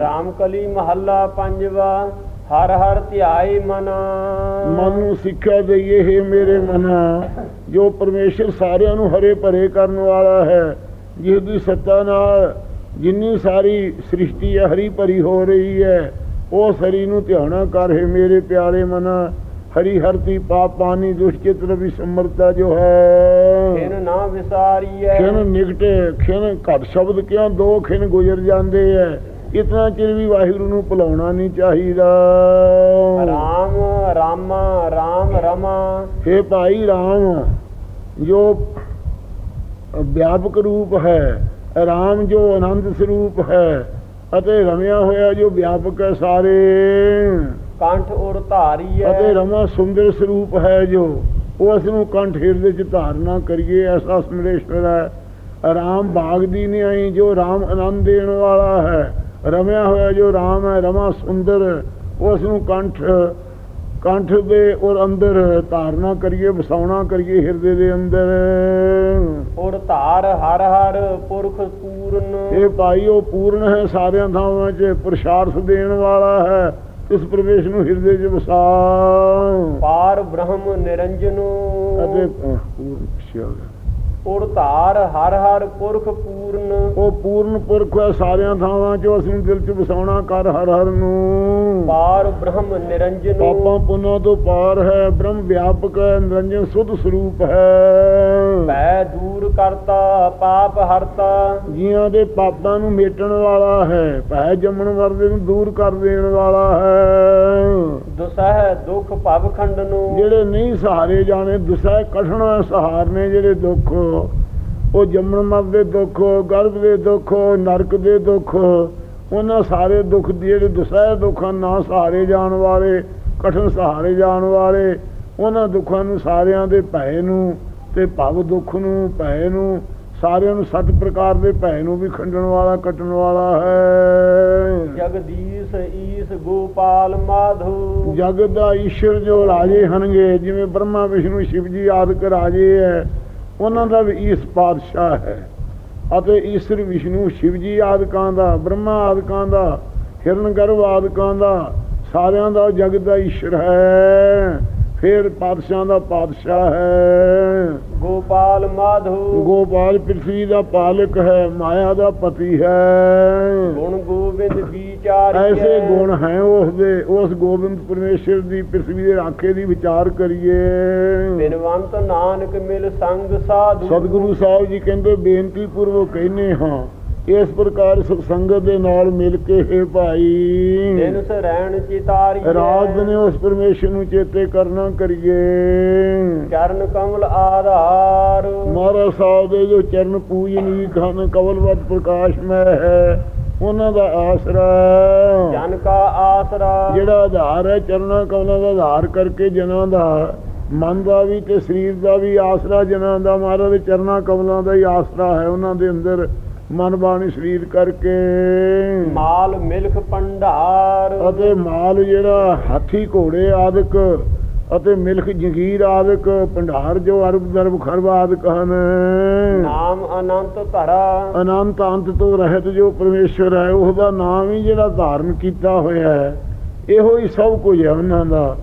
ਰਾਮ ਕਲੀ ਮਹੱਲਾ ਪੰਜਵਾ ਹਰ ਹਰ ਧਿਆਏ ਮਨ। ਮਨ ਨੂੰ ਸਿੱਖਿਆ ਦਈਏ ਹੈ ਮੇਰੇ ਮਨਾ ਜੋ ਪਰਮੇਸ਼ਰ ਸਾਰਿਆਂ ਨੂੰ ਹਰੇ ਭਰੇ ਕਰਨ ਵਾਲਾ ਹੈ ਜਿਸ ਦੀ ਸੱਤਾ ਨਾਲ ਜਿੰਨੀ ਸਾਰੀ ਸ੍ਰਿਸ਼ਟੀ ਹੈ ਹਰੀ ਭਰੀ ਹੋ ਰਹੀ ਹੈ ਉਹ ਸਰੀ ਨੂੰ ਧਿਆਨਾ ਕਰ ਹੈ ਮੇਰੇ ਪਿਆਰੇ ਮਨਾ। ਹਰੀ ਹਰਤੀ ਪਾਪ ਪਾਣੀ ਦੁਸ਼ਚਿਤ ਰਵੀ ਸਮਰਤਾ ਜੋ ਹੈ। ਖਿਨ ਨਾ ਵਿਸਾਰੀਐ। ਖਿਨ ਨਿਕਟੇ ਖਿਨ ਘੱਟ ਸ਼ਬਦ ਕਿਉਂ ਦੋ ਖਿਨ ਗੁਜ਼ਰ ਜਾਂਦੇ ਐ? ਇਤਨਾ ਚਿਰ ਵੀ ਵਾਹਿਗੁਰੂ ਨੂੰ ਭੁਲਾਉਣਾ ਨਹੀਂ ਚਾਹੀਦਾ। ਰਾਮ ਰਾਮ ਰਾਮ ਰਮਾ। हे ਭਾਈ RAM ਜੋ ਵਿਆਪਕ ਰੂਪ ਹੈ RAM ਜੋ ਆਨੰਦ ਸਰੂਪ ਹੈ ਅਤੇ ਰਮਿਆ ਹੋਇਆ ਜੋ ਵਿਆਪਕ ਹੈ ਸਾਰੇ। ਕੰਠ ਉਰ ਧਾਰੀਐ ਅਤੇ ਰਮਾ ਸੁੰਦਰ ਸਰੂਪ ਹੈ ਜੋ ਉਸ ਨੂੰ ਕੰਠ ਹਿਰਦੇ ਚ ਧਾਰਨਾ ਕਰੀਏ ਐਸਾ ਸਮਰੇਸ਼ਵਰ ਹੈ। ਰਾਮ ਬਾਗ ਦੀ ਨਹੀਂ ਆਈ ਜੋ ਰਾਮ ਆਨੰਦ ਦੇਣ ਵਾਲਾ ਹੈ। ਰਮਿਆ ਹੋਇਆ ਜੋ ਰਾਮ ਹੈ ਰਮਾ ਸੁੰਦਰ ਉਸ ਨੂੰ ਕੰਠ ਕੰਠ ਦੇ ਔਰ ਅੰਦਰ ਧਾਰਨਾ ਕਰੀਏ ਵਸਾਉਣਾ ਕਰੀਏ ਹਿਰਦੇ ਦੇ ਅੰਦਰ। ਉਰ ਧਾਰ ਹਰ ਹਰ ਪੁਰਖ ਪੂਰਨ। ਇਹ ਭਾਈ ਉਹ ਪੂਰਨ ਹੈ ਸਾਰਿਆਂ ਥਾਵਾਂ 'ਚ ਪ੍ਰਸ਼ਾਰਥ ਦੇਣ ਵਾਲਾ ਹੈ ਇਸ ਪ੍ਰਵੇਸ਼ ਨੂੰ ਹਿਰਦੇ 'ਚ ਵਸਾ। ਪਾਰ ਬ੍ਰਹਮ ਨਿਰੰਜਨੋ। ਅਤੇ ਪੂਰਨ ਪਿੱਛੇ ਹੋ ਗਿਆ। ਉਰ ਧਾਰ ਹਰ ਹਰ ਪੁਰਖ ਪੂਰਨ। ਉਹ ਪੂਰਨ ਪੁਰਖ ਹੈ ਸਾਰਿਆਂ ਥਾਵਾਂ 'ਚ ਨੂੰ ਦਿਲ 'ਚ ਵਸਾਉਣਾ ਕਰ ਹਰ ਹਰ ਨੂੰ। ਪਾਰ ਬ੍ਰਹਮ ਨਿਰੰਜਨੋ। ਪਾਪਾਂ ਪੁੰਨਾਂ ਤੋਂ ਪਾਰ ਹੈ ਬ੍ਰਹਮ ਵਿਆਪਕ ਹੈ ਨਿਰੰਜਨ ਸੁਧ ਸਰੂਪ ਹੈ। ਭੈ ਦੂਰ ਕਰਤਾ ਪਾਪ ਹਰਤਾ। ਜੀਆਂ ਦੇ ਪਾਪਾਂ ਨੂੰ ਮੇਟਣ ਵਾਲਾ ਹੈ ਭੈ ਜੰਮਣ ਵਰਦੇ ਨੂੰ ਦੂਰ ਕਰ ਦੇਣ ਵਾਲਾ ਹੈ। ਦੁਸਹਿ ਦੁਖ ਭਵ ਖੰਡਨੋ ਜਿਹੜੇ ਨਹੀਂ ਸਹਾਰੇ ਜਾਣੇ ਦੁਸਹਿ ਕਠਣਾ ਸਹਾਰਨੇ ਜਿਹੜੇ ਦੁੱਖ। ਉਹ ਜੰਮਣ ਮਰ ਦੇ ਦੁੱਖ ਗਰਭ ਦੇ ਦੁੱਖ ਨਰਕ ਦੇ ਦੁੱਖ ਉਹਨਾਂ ਸਾਰੇ ਦੁੱਖ ਦੀ ਜਿਹੜੇ ਦੁਸਹਿ ਦੁੱਖਾਂ ਨਾ ਸਹਾਰੇ ਜਾਣ ਵਾਲੇ ਕਠਨ ਸਹਾਰੇ ਜਾਣ ਵਾਲੇ ਉਹਨਾਂ ਦੁੱਖਾਂ ਨੂੰ ਸਾਰਿਆਂ ਦੇ ਭੈ ਨੂੰ ਤੇ ਭਵ ਦੁੱਖ ਨੂੰ ਭੈ ਨੂੰ ਸਾਰਿਆਂ ਨੂੰ ਸੱਤ ਪ੍ਰਕਾਰ ਦੇ ਭੈ ਨੂੰ ਵੀ ਖੰਡਣ ਵਾਲਾ ਕੱਟਣ ਵਾਲਾ ਹੈ। ਜਗਦੀਸ਼ ਈਸ ਗੋਪਾਲ ਮਾਧੋ। ਜਗਤ ਦਾ ਈਸ਼ਰ ਜੋ ਰਾਜੇ ਹਨਗੇ ਜਿਵੇਂ ਬ੍ਰਹਮਾ ਵਿਸ਼ਨੂੰ ਸ਼ਿਵ ਜੀ ਆਦਿਕ ਰਾਜੇ ਹੈ ਉਹਨਾਂ ਦਾ ਵੀ ਇਸ ਪਾਤਸ਼ਾਹ ਹੈ। ਅਤੇ ਈਸ਼ਰ ਵਿਸ਼ਨੂੰ ਸ਼ਿਵ ਜੀ ਆਦਿਕਾਂ ਦਾ, ਬ੍ਰਹਮਾ ਆਦਿਕਾਂ ਦਾ ਹਿਰਨ ਗਰਭ ਆਦਿਕਾਂ ਦਾ, ਸਾਰਿਆਂ ਦਾ ਜਗਤ ਦਾ ਈਸ਼ਰ ਹੈ। ਫਿਰ ਪਾਤਸ਼ਾਹ ਦਾ ਪਾਤਸ਼ਾਹ ਹੈ। ਗੋਪਾਲ ਮਾਧੋ। ਗੋਪਾਲ ਪ੍ਰਿਥਵੀ ਦਾ ਪਾਲਕ ਹੈ ਮਾਇਆ ਦਾ ਪਤੀ ਹੈ। ਗੁਣ ਗੋਬਿੰਦ ਵਿਚਾਰੀ ਐਸੇ ਗੁਣ ਹੈ ਉਸ ਦੇ ਉਸ ਗੋਬਿੰਦ ਪਰਮੇਸ਼ਰ ਦੀ ਪ੍ਰਿਥਵੀ ਦੇ ਰਾਖੇ ਦੀ ਵਿਚਾਰ ਕਰੀਏ। ਬਿਨਵੰਤ ਨਾਨਕ ਮਿਲ ਸੰਗ ਸਾਧੂ। ਸਤਿਗੁਰੂ ਸਾਹਿਬ ਜੀ ਕਹਿੰਦੇ ਬੇਨਤੀ ਪੂਰਵਕ ਕਹਿੰਨੇ ਹਾਂ ਇਸ ਪ੍ਰਕਾਰ ਸਤਸੰਗਤ ਦੇ ਨਾਲ ਮਿਲ ਕੇ ਹੈ ਭਾਈ। ਦਿਨ ਸਰੈਣ ਚਿਤਾਰੀ ਰਾਤ ਦਿਨ ਉਸ ਪਰਮੇਸ਼ਰ ਨੂੰ ਚੇਤੇ ਕਰਨਾ ਕਰੀਏ। ਚਰਨ ਕਮਲ ਆਧਾਰ। ਮਹਾਰਾਜ ਸਾਹਿਬ ਦੇ ਜੋ ਚਰਨ ਪੂਜਨੀ ਘਨ ਕਵਲਵਤ ਪ੍ਰਕਾਸ਼ਮੈ ਹੈ ਉਹਨਾਂ ਦਾ ਆਸਰਾ। ਜਨ ਕਾ ਆਸਰਾ। ਜਿਹੜਾ ਆਧਾਰ ਹੈ ਚਰਨਾਂ ਕਮਲਾਂ ਦਾ ਆਧਾਰ ਕਰਕੇ ਜਨਾਂ ਦਾ ਮਨ ਦਾ ਵੀ ਤੇ ਸਰੀਰ ਦਾ ਵੀ ਆਸਰਾ ਜਨਾਂ ਦਾ। ਮਹਾਰਾਜ ਦੇ ਚਰਨਾਂ ਕਮਲਾਂ ਦਾ ਹੀ ਆਸਰਾ ਹੈ ਉਹਨਾਂ ਦੇ ਅੰਦਰ ਮਨ ਬਾਣੀ ਸਰੀਰ ਕਰਕੇ। ਮਾਲ ਮਿਲਖ ਭੰਡਾਰ। ਅਤੇ ਮਾਲ ਜਿਹੜਾ ਹਾਥੀ ਘੋੜੇ ਆਦਿਕ ਅਤੇ ਮਿਲਖ ਜੰਗੀਰ ਆਦਿਕ ਭੰਡਾਰ ਜੋ ਅਰਬ ਦਰਬ ਖਰਬ ਆਦਿਕ ਹਨ। ਨਾਮ ਅਨੰਤ ਧਰਾ। ਅਨੰਤ ਅੰਤ ਤੋਂ ਰਹਿਤ ਜੋ ਪਰਮੇਸ਼ਰ ਹੈ ਉਹਦਾ ਨਾਮ ਹੀ ਜਿਹੜਾ ਧਾਰਨ ਕੀਤਾ ਹੋਇਆ ਹੈ ਇਹੋ ਹੀ ਸਭ ਕੁਝ ਹੈ ਉਹਨਾਂ ਦਾ।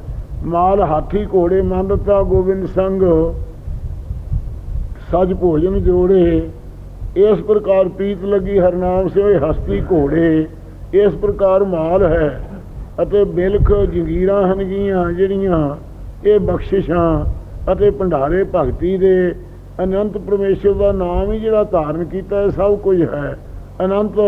ਮਾਲ ਹਾਥੀ ਘੋੜੇ ਮੰਦਤਾ ਗੋਬਿੰਦ ਸੰਗ ਸਜ ਭੋਜਨ ਜੋੜੇ ਇਸ ਪ੍ਰਕਾਰ ਪੀਤ ਲੱਗੀ ਹਰਨਾਮ ਸੇ ਹਸਤੀ ਘੋੜੇ। ਇਸ ਪ੍ਰਕਾਰ ਮਾਲ ਹੈ ਅਤੇ ਬਿਲਖ ਜੰਗੀਰਾਂ ਹਨਗੀਆਂ ਜਿਹੜੀਆਂ ਇਹ ਬਖਸ਼ਿਸ਼ਾਂ ਅਤੇ ਭੰਡਾਰੇ ਭਗਤੀ ਦੇ। ਅਨੰਤ ਪਰਮੇਸ਼ਰ ਦਾ ਨਾਮ ਹੀ ਜਿਹੜਾ ਧਾਰਨ ਕੀਤਾ ਹੈ, ਸਭ ਕੁਝ ਹੈ। ਅਨੰਤ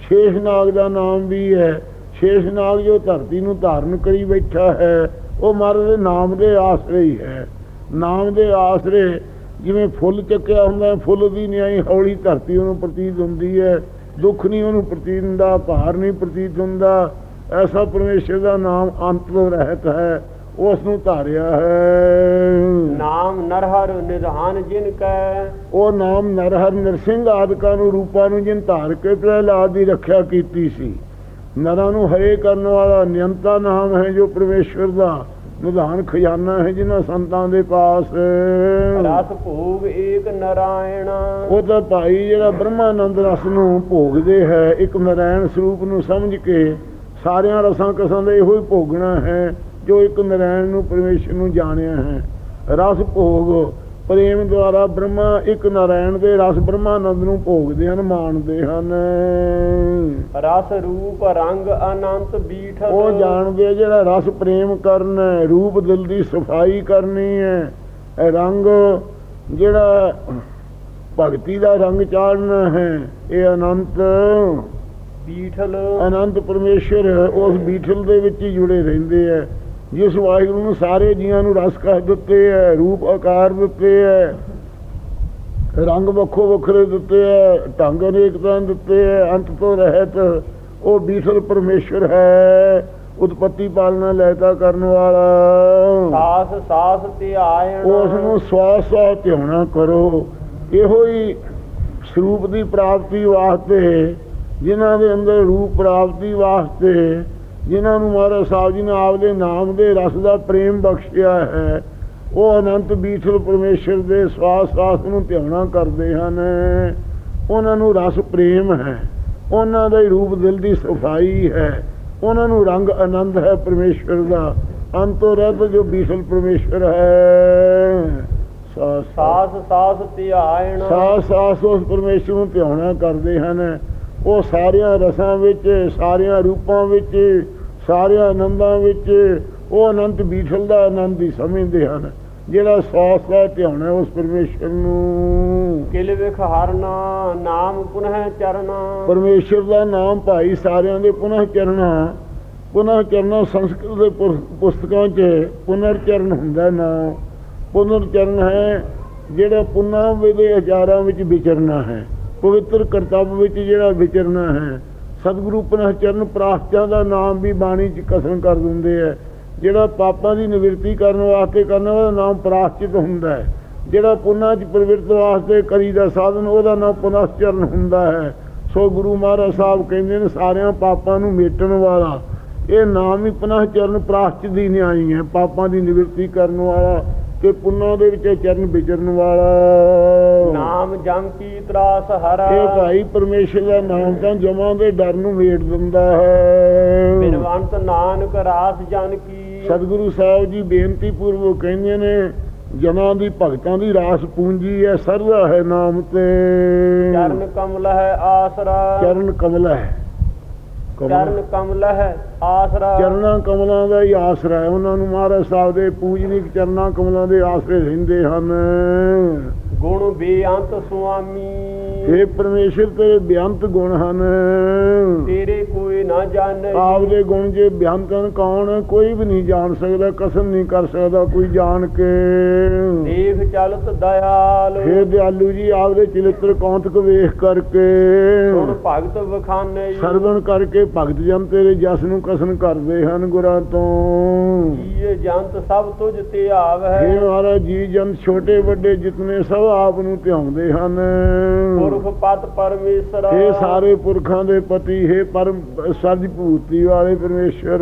ਸ਼ੇਸ਼ਨਾਗ ਦਾ ਨਾਮ ਵੀ ਹੈ। ਸ਼ੇਸ਼ਨਾਗ ਜੋ ਧਰਤੀ ਨੂੰ ਧਾਰਨ ਕਰੀ ਬੈਠਾ ਹੈ, ਉਹ ਮਹਾਰਾਜ ਦੇ ਨਾਮ ਦੇ ਆਸਰੇ ਹੀ ਹੈ। ਨਾਮ ਦੇ ਆਸਰੇ ਜਿਵੇਂ ਫੁੱਲ ਚੱਕਿਆ ਹੁੰਦਾ ਹੈ, ਫੁੱਲ ਦੀ ਨਿਆਈ ਹੌਲੀ ਧਰਤੀ ਉਹਨੂੰ ਪ੍ਰਤੀਤ ਹੁੰਦੀ ਹੈ। ਦੁੱਖ ਨਹੀਂ ਉਹਨੂੰ ਪ੍ਰਤੀਤ ਹੁੰਦਾ ਭਾਰ ਨਹੀਂ ਪ੍ਰਤੀਤ ਹੁੰਦਾ। ਐਸਾ ਪਰਮੇਸ਼ਰ ਦਾ ਨਾਮ ਅੰਤ ਤੋਂ ਰਹਿਤ ਹੈ ਉਸ ਨੂੰ ਧਾਰਿਆ ਹੈ। ਨਾਮ ਨਰਹਰ ਨਿਧਾਨ ਜਿਨ ਕੈ। ਉਹ ਨਾਮ ਨਰਹਰ ਨਰਸਿੰਘ ਆਦਿਕਾਂ ਨੂੰ ਰੂਪਾਂ ਨੂੰ ਜਿਨ ਧਾਰ ਕੇ ਪ੍ਰਹਿਲਾਦ ਦੀ ਰੱਖਿਆ ਕੀਤੀ ਸੀ। ਨਰਾਂ ਨੂੰ ਹਰੇ ਕਰਨ ਵਾਲਾ ਨਿਯੰਤਾ ਨਾਮ ਹੈ ਜੋ ਪਰਮੇਸ਼ਵਰ ਦਾ। ਨਿਧਾਨ ਖਜ਼ਾਨਾ ਹੈ ਜਿਨ੍ਹਾਂ ਸੰਤਾਂ ਦੇ ਪਾਸ। ਰਸ ਭੋਗ ਏਕ ਨਰਾਇਣ। ਉਹ ਤਾਂ ਭਾਈ ਜਿਹੜਾ ਬ੍ਰਹਮਾਨੰਦ ਰਸ ਨੂੰ ਭੋਗਦੇ ਹੈ ਇੱਕ ਨਰਾਇਣ ਸਰੂਪ ਨੂੰ ਸਮਝ ਕੇ ਸਾਰਿਆਂ ਰਸਾਂ ਕਸਾਂ ਦਾ ਇਹੋ ਹੀ ਭੋਗਣਾ ਹੈ ਜੋ ਇੱਕ ਨਰਾਇਣ ਨੂੰ ਪਰਮੇਸ਼ਰ ਨੂੰ ਜਾਣਿਆ ਹੈ। ਰਸ ਭੋਗ ਪ੍ਰੇਮ ਦੁਆਰਾ ਬ੍ਰਹਮਾ ਇੱਕ ਨਾਰਾਇਣ ਦੇ ਰਸ ਬ੍ਰਹਮਾਨੰਦ ਨੂੰ ਭੋਗਦੇ ਹਨ ਮਾਣਦੇ ਹਨ। ਰਸ ਰੂਪ ਰੰਗ ਅਨੰਤ ਬੀਠ ਉਹ ਜਾਣਦੇ ਆ ਜਿਹੜਾ ਰਸ ਪ੍ਰੇਮ ਕਰਨਾ ਰੂਪ ਦਿਲ ਦੀ ਸਫ਼ਾਈ ਕਰਨੀ ਹੈ। ਰੰਗ ਜਿਹੜਾ ਭਗਤੀ ਦਾ ਰੰਗ ਚਾੜਨਾ ਹੈ ਇਹ ਅਨੰਤ। ਬੀਠਲ। ਅਨੰਤ ਪਰਮੇਸ਼ਰ ਉਸ ਬੀਠਲ ਦੇ ਵਿੱਚ ਹੀ ਜੁੜੇ ਰਹਿੰਦੇ ਹੈ ਜਿਸ ਵਾਹਿਗੁਰੂ ਨੂੰ ਸਾਰੇ ਜੀਆਂ ਨੂੰ ਰਸ ਕਹਿ ਦਿੱਤੇ ਹੈ ਰੂਪ ਆਕਾਰ ਦਿੱਤੇ ਹੈ ਰੰਗ ਵੱਖੋ ਵੱਖਰੇ ਦਿੱਤੇ ਹੈ ਢੰਗ ਅਨੇਕ ਤਰ੍ਹਾਂ ਦਿੱਤੇ ਹੈ ਅੰਤ ਤੋਂ ਰਹਿਤ ਉਹ ਬੀਠਲ ਪਰਮੇਸ਼ਰ ਹੈ ਉਤਪਤੀ ਪਾਲਣਾ ਲੈਤਾ ਕਰਨ ਵਾਲਾ। ਸਾਸ ਸਾਸ ਧਿਆਇਣ ਉਸ ਨੂੰ ਸਵਾਸ ਸਵਾਸ ਧਿਆਉਣਾ ਕਰੋ। ਇਹੋ ਹੀ ਸਰੂਪ ਦੀ ਪ੍ਰਾਪਤੀ ਵਾਸਤੇ ਜਿਨ੍ਹਾਂ ਦੇ ਅੰਦਰ ਰੂਪ ਪ੍ਰਾਪਤੀ ਵਾਸਤੇ ਜਿਨ੍ਹਾਂ ਨੂੰ ਮਹਾਰਾਜ ਸਾਹਿਬ ਜੀ ਨੇ ਆਪਦੇ ਨਾਮ ਦੇ ਰਸ ਦਾ ਪ੍ਰੇਮ ਬਖਸ਼ਿਆ ਹੈ ਉਹ ਅਨੰਤ ਬੀਠਲ ਪਰਮੇਸ਼ਰ ਦੇ ਸਵਾਸ ਸਵਾਸ ਨੂੰ ਧਿਆਉਣਾ ਕਰਦੇ ਹਨ। ਉਹਨਾਂ ਨੂੰ ਰਸ ਪ੍ਰੇਮ ਹੈ ਉਹਨਾਂ ਦਾ ਹੀ ਰੂਪ ਦਿਲ ਦੀ ਸਫ਼ਾਈ ਹੈ ਉਹਨਾਂ ਨੂੰ ਰੰਗ ਆਨੰਦ ਹੈ ਪਰਮੇਸ਼ਰ ਦਾ। ਅੰਤੋ ਰਹਿਤ ਜੋ ਬੀਠਲ ਪਰਮੇਸ਼ਰ ਹੈ। ਸਾਸ ਸਾਸ ਸਾਸ ਧਿਆਇਣ। ਸਾਸ ਸਾਸ ਉਸ ਪਰਮੇਸ਼ਰ ਨੂੰ ਧਿਆਉਣਾ ਕਰਦੇ ਹਨ। ਉਹ ਸਾਰਿਆਂ ਰਸਾਂ ਵਿੱਚ ਸਾਰਿਆਂ ਰੂਪਾਂ ਵਿੱਚ ਸਾਰਿਆਂ ਆਨੰਦਾਂ ਵਿੱਚ ਉਹ ਅਨੰਤ ਬੀਠਲ ਦਾ ਆਨੰਦ ਹੀ ਸਮਝਦੇ ਹਨ। ਜਿਹੜਾ ਸਾਸ ਦਾ ਧਿਆਉਣਾ ਉਸ ਪਰਮੇਸ਼ਰ ਨੂੰ। ਕਿਲ ਵਿਖ ਹਰਨਾ ਨਾਮ ਪੁਨਹ ਚਰਨਾ। ਪਰਮੇਸ਼ਰ ਦਾ ਨਾਮ ਭਾਈ ਸਾਰਿਆਂ ਦੇ ਪੁਨਹ ਚਰਨਾ। ਪੁਨਹ ਚਰਨਾ ਸੰਸਕ੍ਰਿਤ ਦੇ ਪੁਸਤਕਾਂ 'ਚ ਪੁਨਰ ਚਰਨ ਹੁੰਦਾ ਨਾਮ ਪੁਨਰ ਚਰਨ ਹੈ ਜਿਹੜਾ ਪੁਨਹ ਦੇ ਹਜ਼ਾਰਾਂ ਵਿੱਚ ਵਿਚਰਨਾ ਹੈ। ਪਵਿੱਤਰ ਕਰਤੱਵ ਵਿੱਚ ਜਿਹੜਾ ਵਿਚਰਨਾ ਹੈ। ਸਤਿਗੁਰੂ ਪੁਨਹ ਚਰਨ ਪ੍ਰਾਸ਼ਚਾਂ ਦਾ ਨਾਮ ਵੀ ਬਾਣੀ 'ਚ ਕਸਮ ਕਰ ਦਿੰਦੇ ਆ ਜਿਹੜਾ ਪਾਪਾਂ ਦੀ ਨਿਵਰਤੀ ਕਰਨ ਵਾਸਤੇ ਕਰਨ, ਉਹਦਾ ਨਾਮ ਪ੍ਰਾਸ਼ਚਿਤ ਹੁੰਦਾ ਹੈ ਜਿਹੜਾ ਪੁੰਨਾਂ 'ਚ ਪ੍ਰਵਿਰਤ ਵਾਸਤੇ ਕਰੀ ਦਾ ਸਾਧਨ, ਉਹਦਾ ਨਾਮ ਪੁਨਸਚਰਨ ਹੁੰਦਾ ਹੈ ਸੋ ਗੁਰੂ ਮਹਾਰਾਜ ਸਾਹਿਬ ਕਹਿੰਦੇ ਨੇ, ਸਾਰਿਆਂ ਪਾਪਾਂ ਨੂੰ ਮੇਟਣ ਵਾਲਾ, ਇਹ ਨਾਮ ਹੀ ਪੁਨਹ ਚਰਨ ਪ੍ਰਾਸ਼ਚਿਤ ਦੀ ਨਿਆਈ ਹੈ ਪਾਪਾਂ ਦੀ ਨਿਵਰਤੀ ਕਰਨ ਵਾਲਾ ਤੇ ਪੁੰਨਾਂ ਦੇ ਵਿੱਚ ਚਰਨ ਵਿਚਰਨ ਵਾਲਾ। ਨਾਮ ਜਮ ਕੀ ਤਰਾਸ ਹਰਾ। ਇਹ ਭਾਈ ਪਰਮੇਸ਼ਰ ਦਾ ਨਾਮ ਤਾਂ ਜਮਾਂ ਦੇ ਡਰ ਨੂੰ ਮੇਟ ਦਿੰਦਾ ਹੈ। ਬਿਨਵੰਤ ਨਾਨਕ ਰਾਸ ਜਨ ਕੀ। ਸਤਿਗੁਰੂ ਸਾਹਿਬ ਜੀ ਬੇਨਤੀ ਪੂਰਵਕ ਕਹਿੰਦੇ ਨੇ ਜਨਾਂ ਦੀ ਭਗਤਾਂ ਦੀ ਰਾਸ ਪੂੰਜੀ ਹੈ ਸਰਦਾ ਹੈ ਨਾਮ ਤੇ। ਚਰਨ ਕਮਲ ਹੈ ਆਸਰਾ। ਚਰਨ ਕਮਲ ਹੈ ਚਰਨ ਕਮਲ। ਹੈ ਆਸਰਾ। ਚਰਨਾਂ ਕਮਲਾਂ ਦਾ ਹੀ ਆਸਰਾ ਹੈ। ਉਹਨਾਂ ਨੂੰ ਮਹਾਰਾਜ ਸਾਹਿਬ ਦੇ ਪੂਜਨੀਕ ਚਰਨਾਂ ਕਮਲਾਂ ਦੇ ਆਸਰੇ ਰਹਿੰਦੇ ਹਨ। ਗੁਣ ਬੇਅੰਤ ਸੁਆਮੀ। हे ਪਰਮੇਸ਼ਰ ਤੇਰੇ ਬੇਅੰਤ ਗੁਣ ਹਨ। ਤੇਰੇ ਕੋਈ ਨਾ ਜਾਣੇ। ਆਪਦੇ ਗੁਣ ਜੇ ਬਿਆਨ ਕਰਨ ਕੌਣ? ਕੋਈ ਵੀ ਨਹੀਂ ਜਾਣ ਸਕਦਾ ਕਸਮ ਨਹੀਂ ਕਰ ਸਕਦਾ ਕੋਈ ਜਾਣ ਕੇ। ਦੇਖ ਚਲਤ ਦਇਆਲ। ਹੇ ਦਿਆਲੂ ਜੀ ਆਪਦੇ ਚਿਲਤਰ ਕੌਂਤਕ ਵੇਖ ਕਰਕੇ। ਸੁਣ ਭਗਤ ਵਖਾਨੇ ਸਰਵਣ ਕਰਕੇ ਭਗਤ ਜਨ ਤੇਰੇ ਜਸ ਨੂੰ ਕਸਮ ਕਰਦੇ ਹਨ ਗੁਰਾਂ ਤੋਂ। ਜੀਏ ਜੰਤ ਸਭ ਤੁਝ ਤੇ ਆਵ। ਹੈ ਹੇ ਮਹਾਰਾਜ ਜੀ ਜੰਤ ਛੋਟੇ ਵੱਡੇ ਜਿਤਨੇ ਸਭ ਆਪ ਨੂੰ ਧਿਆਉਂਦੇ ਹਨ। ਪਰਮੇਸ਼ਰ। ਇਹ ਸਾਰੇ ਪੁਰਖਾਂ ਦੇ ਪਤੀ ਹੈ ਪਰਮ ਸਰਬ ਭੂਤੀ ਵਾਲੇ ਪਰਮੇਸ਼ਰ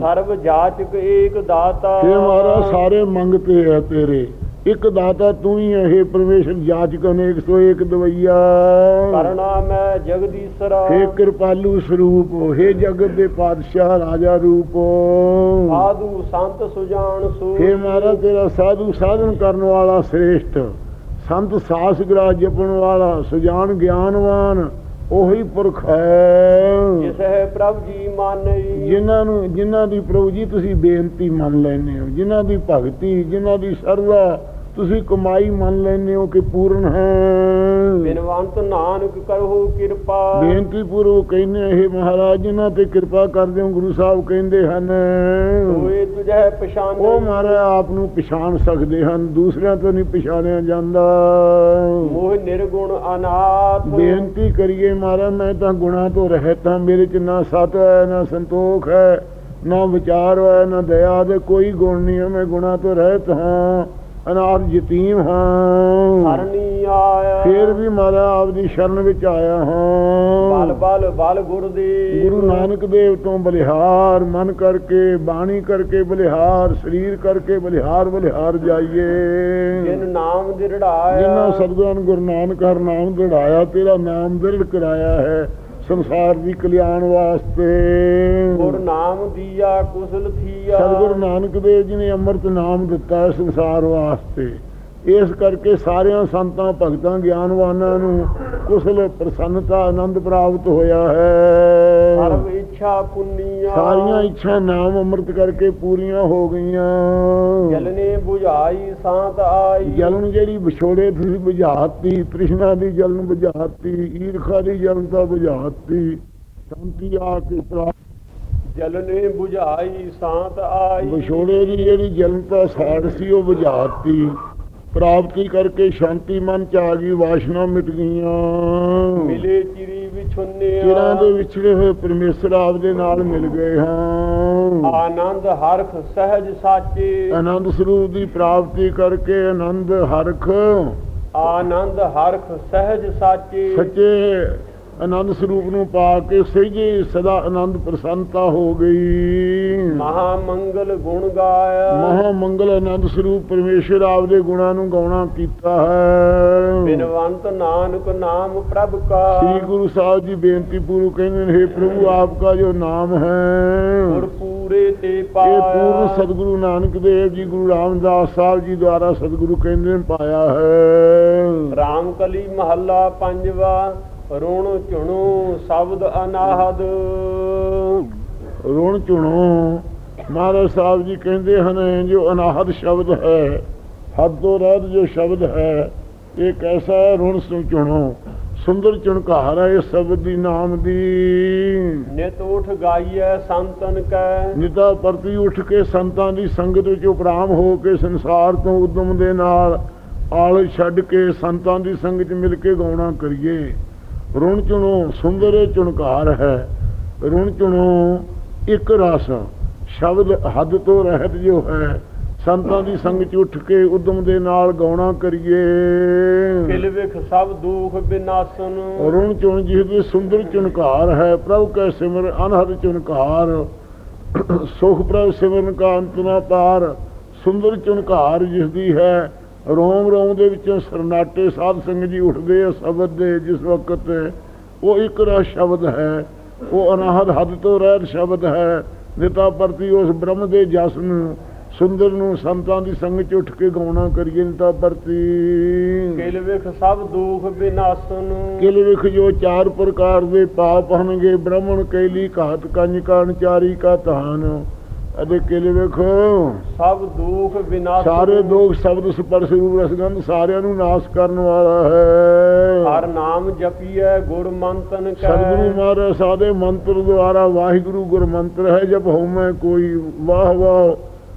ਸਰਬ ਜਾਚਕ ਏਕ ਦਾਤਾ। ਤੇ ਮਾਰਾ ਸਾਰੇ ਮੰਗਤੇ ਹੈ ਤੇਰੇ। ਇੱਕ ਦਾਤਾ ਤੂੰ ਹੀ ਹੈ ਪਰਮੇਸ਼ਰ ਜਾਚਕ ਅਨੇਕ ਸੋ ਇੱਕ ਦਵਈਆ। ਕਰਣਾ ਮੈਂ ਜਗਦੀਸ਼ਰਾ। ਹੇ ਕਿਰਪਾਲੂ ਸਰੂਪ ਹੇ ਜਗਤ ਦੇ ਪਾਦਸ਼ਾਹ ਰਾਜਾ ਰੂਪ। ਸਾਧੂ ਸੰਤ ਸੁਜਾਨ ਸੋ। ਹੇ ਮਾਰਾ ਤੇਰਾ ਸਾਧੂ ਸਾਧਨ ਕਰਨ ਵਾਲਾ ਸ੍ਰੇਸ਼ਟ। ਸੰਤ ਸਾਸ ਗ੍ਰਾਹ ਜਪਣ ਵਾਲਾ ਸੁਜਾਨ ਗਿਆਨਵਾਨ। ਉਹੀ ਪੁਰਖ ਹੈ। ਜਿਸ ਹੈ ਪ੍ਰਭ ਜੀ ਮਾਨਈ ਜਿਨ੍ਹਾਂ ਨੂੰ ਜਿਨ੍ਹਾਂ ਦੀ ਪ੍ਰਭੂ ਜੀ ਤੁਸੀਂ ਬੇਨਤੀ ਮੰਨ ਲੈਂਦੇ ਹੋ ਜਿਨ੍ਹਾਂ ਦੀ ਭਗਤੀ ਜਿਨ੍ਹਾਂ ਦੀ ਸਰਦਾ ਤੁਸੀਂ ਕਮਾਈ ਮੰਨ ਲੈਂਦੇ ਹੋ ਕਿ ਪੂਰਨ ਹੈ। ਬਿਨਵੰਤ ਨਾਨਕ ਕਰੋ ਕਿਰਪਾ। ਬੇਨਤੀ ਪੂਰਵਕ ਕਹਿੰਦੇ ਇਹ ਮਹਾਰਾਜ ਜਿਨ੍ਹਾਂ ਤੇ ਕਿਰਪਾ ਕਰਦੇ ਹੋ ਗੁਰੂ ਸਾਹਿਬ ਕਹਿੰਦੇ ਹਨ। ਹੋਏ ਤੁਝੈ ਪਛਾਨ। ਉਹ ਮਹਾਰਾਜ ਆਪ ਨੂੰ ਪਛਾਣ ਸਕਦੇ ਹਨ ਦੂਸਰਿਆਂ ਤੋਂ ਨਹੀਂ ਪਛਾਣਿਆ ਜਾਂਦਾ। ਮੋਹ ਨਿਰਗੁਣ ਅਨਾਥ। ਬੇਨਤੀ ਕਰੀਏ ਮਹਾਰਾਜ ਮੈਂ ਤਾਂ ਗੁਨਾਹ ਤੋਂ ਰਹਿਤ ਹਾਂ ਮੇਰੇ ਚ ਨਾ ਸਤ ਹੈ ਨਾ ਸੰਤੋਖ ਹੈ ਨਾ ਵਿਚਾਰ ਹੈ ਨਾ ਦਇਆ ਦੇ ਕੋਈ ਗੁਣ ਨਹੀਂ ਹੈ ਮੈਂ ਗੁਨਾਹ ਤੋਂ ਰਹਿਤ ਹਾਂ। ਅਨਾਥ ਯਤੀਮ ਹਾਂ। ਸਰਣੀ ਆਇਆ। ਫੇਰ ਵੀ ਮਾਰਾ ਆਪਦੀ ਸ਼ਰਨ ਵਿੱਚ ਆਇਆ ਬਲ ਹਾਂ। ਬਲ ਬਲ ਗੁਰਦੇਵ ਗੁਰੂ ਨਾਨਕ ਦੇਵ ਤੋਂ ਬਲਿਹਾਰ ਮਨ ਕਰਕੇ ਬਾਣੀ ਕਰਕੇ ਬਲਿਹਾਰ ਸਰੀਰ ਕਰਕੇ ਬਲਿਹਾਰ ਬਲਿਹਾਰ ਜਾਈਏ। ਜਿਨ ਨਾਮ ਦਿਰੜਾਇਆ। ਜਿਨ੍ਹਾਂ ਸਤਿਗੁਰਾਂ ਗੁਰੂ ਨਾਨਕ ਹਰ ਨਾਮ ਦੜਾਇਆ ਤੇਰਾ ਨਾਮ ਦ੍ਰਿੜ ਕਰਾਇਆ ਹੈ। ਸੰਸਾਰ ਦੀ ਕਲਿਆਣ ਵਾਸਤੇ। ਗੁਰ ਨਾਮ ਦੀਆ ਕੁਸਲ ਥੀਆ। ਸਤਿਗੁਰੂ ਨਾਨਕ ਦੇਵ ਜੀ ਨੇ ਅੰਮ੍ਰਿਤ ਨਾਮ ਦਿੱਤਾ ਸੰਸਾਰ ਵਾਸਤੇ। ਇਸ ਕਰਕੇ ਸਾਰਿਆਂ ਸੰਤਾਂ ਭਗਤਾਂ ਗਿਆਨਵਾਨਾਂ ਨੂੰ ਕੁਸਲ ਪ੍ਰਸੰਨਤਾ ਆਨੰਦ ਪ੍ਰਾਪਤ ਹੋਇਆ ਹੈ। ਸਰਬ ਇੱਛਾ ਪੁੰਨੀਆ। ਸਾਰੀਆਂ ਇੱਛਾ ਨਾਮ ਅੰਮ੍ਰਿਤ ਕਰਕੇ ਪੂਰੀਆਂ ਹੋ ਗਈਆਂ। ਜਲਨੇ 부ਝਾਈ ਸਾਤ ਆਈ। ਜਲਨ ਜਿਹੜੀ ਵਿਛੋੜੇ ਤੁਸੀਂ ਬੁਝਾਤੀ ਤ੍ਰਿਸ਼ਨਾ ਦੀ ਜਲਨ ਬੁਝਾਤੀ ਈਰਖਾ ਦੀ ਜਲਨ ਤਾਂ ਬੁਝਾਤੀ ਸ਼ਾਂਤੀ ਆ ਕੇ ਪ੍ਰਾਪਤ। ਜਲਨੇ 부ਝਾਈ ਸਾਤ ਆਈ। ਵਿਛੋੜੇ ਦੀ ਜਿਹੜੀ ਜਲਨ ਤਾਂ ਸਾੜ ਸੀ ਉਹ ਬੁਝਾਤੀ। ਪ੍ਰਾਪਤੀ ਕਰਕੇ ਸ਼ਾਂਤੀ ਮਨ ਚ ਆ ਗਈ ਵਾਸ਼ਨਾ ਮਿਟ ਗਈਆਂ। ਮਿਲੇ ਚਿਰੀ ਵਿਛੁੰਨਿਆ। ਚਿਰਾਂ ਦੇ ਵਿਛੜੇ ਹੋਏ ਪਰਮੇਸ਼ਰ ਆਪ ਦੇ ਨਾਲ ਮਿਲ ਗਏ ਹਾਂ। ਆਨੰਦ ਹਰਖ ਸਹਿਜ ਸਾਚੇ। ਆਨੰਦ ਸਰੂਪ ਦੀ ਪ੍ਰਾਪਤੀ ਕਰਕੇ ਆਨੰਦ ਹਰਖ। ਆਨੰਦ ਹਰਖ ਸਹਿਜ ਸਾਚੇ। ਸੱਚੇ ਆਨੰਦ ਸਰੂਪ ਨੂੰ ਪਾ ਕੇ ਸਹਿਜੇ ਸਦਾ ਆਨੰਦ ਪ੍ਰਸੰਨਤਾ ਹੋ ਗਈ। ਮਹਾ ਮੰਗਲ ਗੁਣ ਗਾਇਆ। ਮਹਾ ਮੰਗਲ ਆਨੰਦ ਸਰੂਪ ਪਰਮੇਸ਼ਰ ਆਪ ਦੇ ਗੁਣਾਂ ਨੂੰ ਗਾਉਣਾ ਕੀਤਾ ਹੈ। ਬਿਨਵੰਤ ਨਾਨਕ ਨਾਮ ਪ੍ਰਭ ਕਾ। ਸ੍ਰੀ ਗੁਰੂ ਸਾਹਿਬ ਜੀ ਬੇਨਤੀ ਪੂਰੂ ਕਹਿੰਦੇ ਨੇ हे ਪ੍ਰਭੂ ਆਪ ਦਾ ਜੋ ਨਾਮ ਹੈ। ਗੁਰ ਪੂਰੇ ਤੇ ਇਹ ਪਾਇਆ ਪੂਰਨ ਸਤਿਗੁਰੂ ਨਾਨਕ ਦੇਵ ਜੀ ਗੁਰੂ ਰਾਮਦਾਸ ਸਾਹਿਬ ਜੀ ਦੁਆਰਾ ਸਤਿਗੁਰੂ ਕਹਿੰਦੇ ਨੇ ਪਾਇਆ ਹੈ। ਰਾਮ ਕਲੀ ਮਹੱਲਾ ਪੰਜਵਾ। ਰੁਣ ਝੁਣੂ ਸ਼ਬਦ ਅਨਾਹਦ ਰੁਣ ਚੁਣੋ। ਮਹਾਰਾਜ ਸਾਹਿਬ ਜੀ ਕਹਿੰਦੇ ਹਨ ਜੋ ਅਨਾਹਦ ਸ਼ਬਦ ਹੈ ਹੱਦ ਰਹਿਤ ਜੋ ਸ਼ਬਦ ਹੈ ਇਹ ਕੈਸਾ ਹੈ? ਰੁਣ ਸੁ ਚੁਣੋ। ਸੁੰਦਰ ਚੁਣਕਾਰ ਹੈ ਇਸ ਸ਼ਬਦ ਦੀ ਨਾਮ ਦੀ। ਨਿਤ ਉਠ ਗਾਈਐ ਸੰਤਨ ਕੈ। ਨਿਤਾ ਪਰਤੀ ਉੱਠ ਕੇ ਸੰਤਾਂ ਦੀ ਸੰਗਤ ਵਿੱਚ ਉਪਰਾਮ ਹੋ ਕੇ ਸੰਸਾਰ ਤੋਂ ਉਦਮ ਦੇ ਨਾਲ ਆਲ ਛੱਡ ਕੇ ਸੰਤਾਂ ਦੀ ਸੰਗਤ ਮਿਲ ਕੇ ਗਾਉਣਾ ਕਰੀਏ। ਰੁਣ ਚੁਣੋ ਸੁੰਦਰ ਚੁਣਕਾਰ ਹੈ। ਰੁਣ ਚੁਣੋ ਇੱਕ ਰਸ ਸ਼ਬਦ ਹੱਦ ਤੋਂ ਰਹਿਤ ਜੋ ਹੈ। ਸੰਤਾਂ ਦੀ ਸੰਗਤ 'ਚ ਉੱਠ ਕੇ ਉਦਮ ਦੇ ਨਾਲ ਗਾਉਣਾ ਕਰੀਏ। ਕਿਲ ਵਿਖ ਸਭ ਦੁਖ ਬਿਨਾਸਨ। ਰੁਣ ਚੁਣ ਜਿਸ ਦੇ ਸੁੰਦਰ ਚੁਣਕਾਰ ਹੈ ਪ੍ਰਭੂ ਕੈ ਸਿਮਰ ਅਨਹਦ ਚੁਣਕਾਰ। ਸੁਖ ਪ੍ਰਭ ਸਿਮਰਨ ਕਾ ਅੰਤ ਨਾ ਪਾਰ ਸੁੰਦਰ ਚੁਣਕਾਰ ਜਿਸ ਦੀ ਹੈ ਰੋਮ ਰੋਮ ਦੇ ਵਿੱਚੋਂ ਸਰਨਾਟੇ ਸਾਧ ਸੰਗਤ ਜੀ ਉੱਠਦੇ ਆ ਸ਼ਬਦ ਦੇ ਜਿਸ ਵਕਤ ਉਹ ਇੱਕ ਰਸ ਸ਼ਬਦ ਹੈ ਉਹ ਅਨਹਦ ਹੱਦ ਤੋਂ ਰਹਿਤ ਸ਼ਬਦ ਹੈ। ਨਿਤਾ ਪ੍ਰਤੀ ਉਸ ਬ੍ਰਹਮ ਦੇ ਜਸ ਨੂੰ ਸੁੰਦਰ ਨੂੰ ਸੰਤਾਂ ਦੀ ਸੰਗਤ ਚ ਉੱਠ ਕੇ ਗਾਉਣਾ ਕਰੀਏ ਨਿਤਾ ਪ੍ਰਤੀ। ਕਿਲ ਵਿਖ ਸਭ ਦੁਖ ਬਿਨਾਸਨ। ਕਿਲ ਵਿਖ ਜੋ ਚਾਰ ਪ੍ਰਕਾਰ ਦੇ ਪਾਪ ਹਨਗੇ ਬ੍ਰਾਹਮਣ ਕੈਲੀ ਘਾਤ ਕੰਜ ਕਾਨਚਾਰੀ ਕਾ ਤਹਾਨ ਅਤੇ ਕਿਲ ਵਿਖ। ਸਭ ਦੁਖ ਬਿਨਾਸਨ ਸਾਰੇ ਦੋਖ ਸ਼ਬਦ ਸਪਰਸ਼ ਰੂਪ ਰਸਗੰਧ ਸਾਰਿਆਂ ਨੂੰ ਨਾਸ਼ ਕਰਨ ਵਾਲਾ ਹੈ। ਹਰ ਨਾਮ ਜਪੀਐ ਗੁਰ ਮੰਤਨ ਕੈ। ਸਤਿਗੁਰੂ ਮਹਾਰਾਜ ਸਾਦੇ ਮੰਤਰ ਦੁਆਰਾ ਵਾਹਿਗੁਰੂ ਗੁਰ ਮੰਤਰ ਹੈ। ਜਬ ਹਉਮੈ ਕੋਈ ਵਾਹ ਵਾਹ